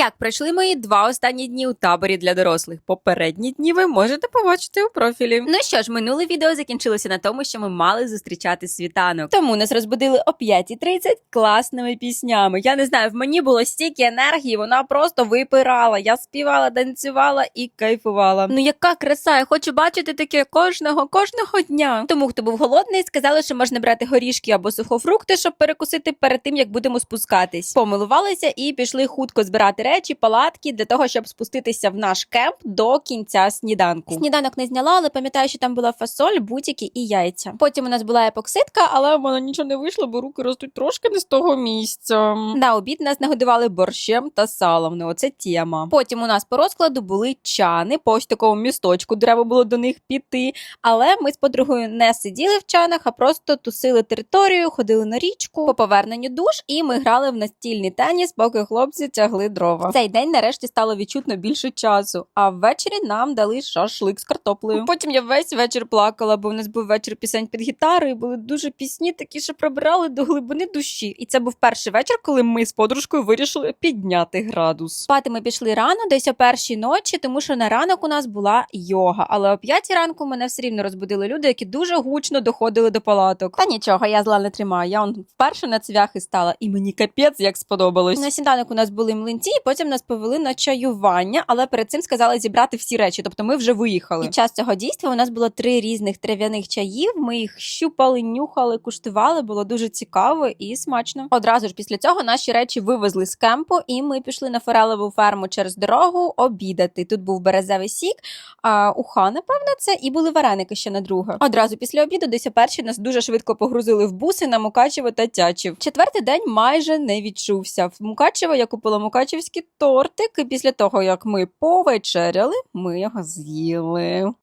Як пройшли мої два останні дні у таборі для дорослих? Попередні дні ви можете побачити у профілі. Ну що ж, минуле відео закінчилося на тому, що ми мали зустрічати світанок. Тому нас розбудили о 5.30 класними піснями. Я не знаю, в мені було стільки енергії, вона просто випирала. Я співала, танцювала і кайфувала. Ну яка краса! Я хочу бачити таке кожного, кожного дня. Тому хто був голодний, сказали, що можна брати горішки або сухофрукти, щоб перекусити перед тим, як будемо спускатись. Помилувалися і пішли хутко збирати речі, палатки для того, щоб спуститися в наш кемп до кінця сніданку. Сніданок не зняла, але пам'ятаю, що там була фасоль, бутики і яйця. Потім у нас була епоксидка, але в мене нічого не вийшло, бо руки ростуть трошки не з того місця. На обід нас нагодували борщем та салом. Ну, оце тема. Потім у нас по розкладу були чани по ось такому місточку. Треба було до них піти. Але ми з подругою не сиділи в чанах, а просто тусили територію, ходили на річку по поверненню душ, і ми грали в настільний теніс, поки хлопці тягли дрова. В цей день нарешті стало відчутно більше часу. А ввечері нам дали шашлик з картоплею. Потім я весь вечір плакала, бо в нас був вечір пісень під гітарою. Були дуже пісні, такі, що пробирали до глибини душі. І це був перший вечір, коли ми з подружкою вирішили підняти градус. Спати ми пішли рано, десь о першій ночі, тому що на ранок у нас була йога. Але о п'ятій ранку мене все рівно розбудили люди, які дуже гучно доходили до палаток. Та нічого, я зла не тримаю. Я он вперше на цвяхи стала, і мені капець як сподобалось. На сніданок у нас були млинці, потім нас повели на чаювання, але перед цим сказали зібрати всі речі, тобто ми вже виїхали. Під час цього дійства у нас було три різних трав'яних чаїв. Ми їх щупали, нюхали, куштували. Було дуже цікаво і смачно. Одразу ж після цього наші речі вивезли з кемпу, і ми пішли на форелеву ферму через дорогу обідати. Тут був березевий сік, а уха, напевно, це і були вареники ще на друге. Одразу після обіду, десь перші нас дуже швидко погрузили в буси на Мукачево та Тячів. Четвертий день майже не відчувся. В Мукачево я купила мукачевський тортик, і після того як ми повечеряли, ми його з'їли.